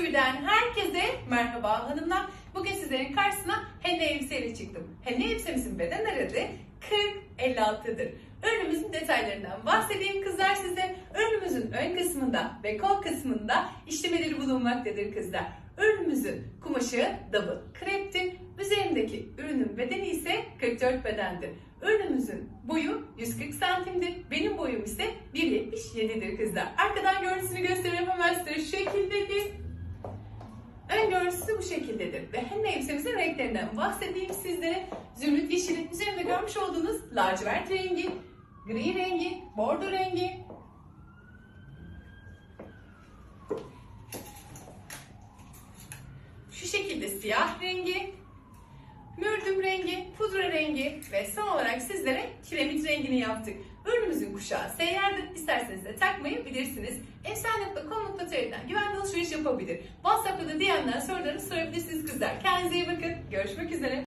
Tesettür'den herkese merhaba hanımlar. Bugün sizlerin karşısına henne elbiseyle çıktım. Henne elbisemizin beden aralığı 40-56'dır. Ürünümüzün detaylarından bahsedeyim kızlar size. Ürünümüzün ön kısmında ve kol kısmında işlemeleri bulunmaktadır kızlar. Ürünümüzün kumaşı double kreptir. Üzerindeki ürünün bedeni ise 44 bedendir. Ürünümüzün boyu 140 santimdir. Benim boyum ise 1.77'dir kızlar. Arkadan görüntüsünü göstereyim hemen size şu görüntüsü bu şekildedir. Ve hem elbisemizin renklerinden bahsedeyim sizlere. Zümrüt yeşili, üzerinde görmüş olduğunuz lacivert rengi, gri rengi, bordo rengi, şu şekilde siyah rengi, rengi, pudra rengi ve son olarak sizlere kiremit rengini yaptık. Ürünümüzün kuşağı seyyardır. İsterseniz de takmayabilirsiniz. Emsal.com.tr'den güvenli alışveriş yapabilir. WhatsApp'ta da DM'den sorularını sorabilirsiniz kızlar. Kendinize iyi bakın. Görüşmek üzere.